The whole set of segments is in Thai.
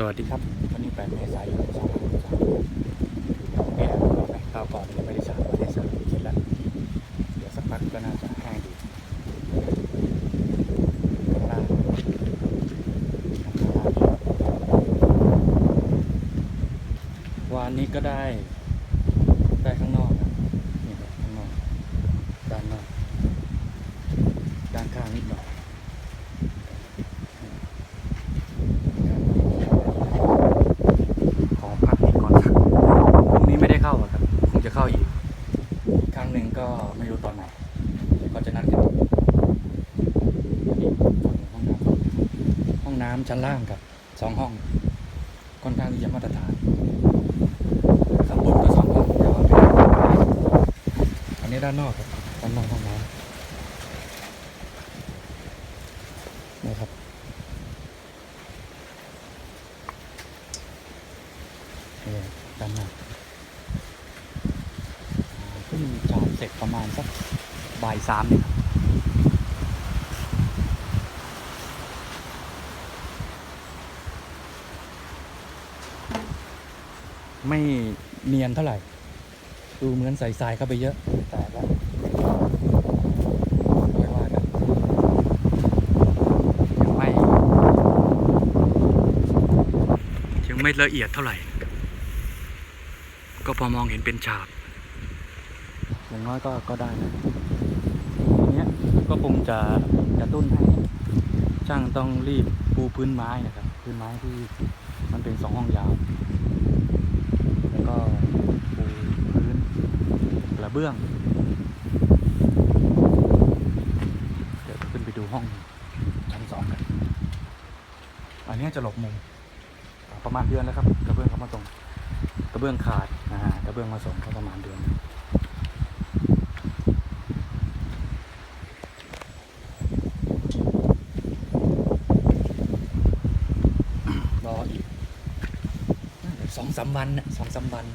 สวัสดีครับ วันนี้8เมษายน2563แก่ไปข้าวก่อนยังไม่ได้ฉาบไม่ได้ฉาบเสร็จแล้วเดี๋ยวสักพักก็น่าจะแห้งดีข้างล่างวานนี้ก็ได้ ได้ข้างนอกนะนี่ครับข้างนอก ด้านนอก ด้านข้างนิดหน่อย ขอพักอีกก่อนครับพรุ่งนี้ไม่ได้เข้าอะครับ คงจะเข้าอีก อีกครั้งหนึ่งก็ไม่รู้ตอนไหนเดี๋ยวก็จะนัดกันอีกอันนี้ห้องน้ำห้อง น้ำชั้นล่างครับสองห้องค่อนข้างที่จะมาตรฐานข้างบนก็สองห้องแต่ว่าเป็นอันนี้ด้านนอกครับด้านนอกห้องน้ำนี่ครับนี่ด้านหน้าเพิ่งจอดเสร็จประมาณสักบ่ายสามเนี่ยครับ ไม่เนียนเท่าไหร่ ดูเหมือนใส่ทรายเข้าไปเยอะแต่แล้วไม่ว่ากันยังไม่ยังไม่ละเอียดเท่าไหร่ ก็พอมองเห็นเป็นฉาบอย่างน้อยก็ก็ได้นะเนี้ยก็คงจะกระตุ้นให้ช่างต้องรีบปูพื้นไม้นะครับ พื้นไม้ที่มันเป็นสองห้องยาวก็ปูพื้นกระ เบื้อง เดี๋ยวขึ้นไปดูห้องชั้นสองกัน อันนี้จะหลบมุม ประมาณเดือนแล้วครับ กระเบื้องเขามาส่ง กระเบื้องขาดนะฮะกระเบื้องมาส่งก็ประมาณเดือนรออีกสองสามวันนะสองสามวัน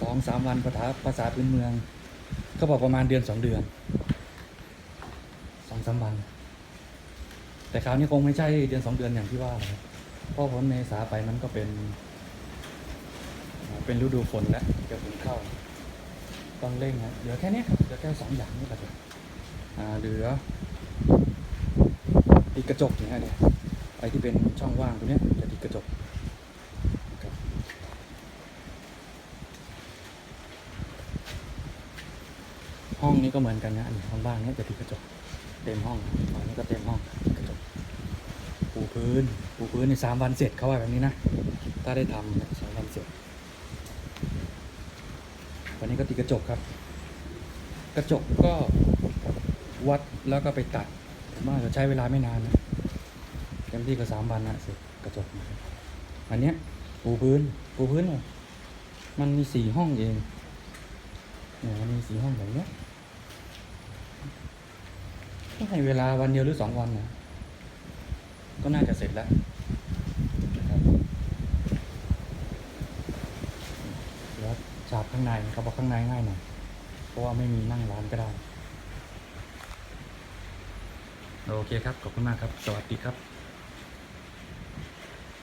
สองสามวันภาษาภาษาพื้นเมือง เขาบอกประมาณเดือนสองเดือนสองสามวัน แต่คราวนี้คงไม่ใช่เดือนสองเดือนอย่างที่ว่าครับเพราะพ้นเมษาไปมันก็เป็น เป็นฤดูฝนแล้วจะฝนเข้า ต้องเร่งนะเหลือแค่นี้ครับเหลือแค่สองอย่างนี้ก็จะอ่าเหลือติดกระจกเนี่ยเนี่ยไอ้ที่เป็นช่องว่างตรงเนี้ยจะติดกระจกนะครับ ห้องนี้ก็เหมือนกันนะอันนี้ห้องบ้านเนี้ยจะติดกระจกเต็มห้องอันนี้ก็เต็มห้องกระจกปูพื้นปูพื้นในสามวันเสร็จเขาว่าแบบนี้นะถ้าได้ทำนะสามวันเสร็จวันนี้ก็ติดกระจกครับ กระจกก็วัดแล้วก็ไปตัดมว่าจะใช้เวลาไม่นานนะเต็มที่ก็สามวันนะเสร็จกระจกอันเนี้ยปูพื้นปูพื้นเนี่ยมันมีสี่ห้องเองเนี่ยมันมีสี่ห้องแบบเนี้ย ก็ให้เวลาวันเดียวหรือสองวันนะก็น่าจะเสร็จแล้วนะครับแล้วฉาบข้างในเขาบอกข้างในง่ายหน่อยเพราะว่าไม่มีนั่งร้านก็ได้ โอเคครับ ขอบคุณมากครับ สวัสดีครับ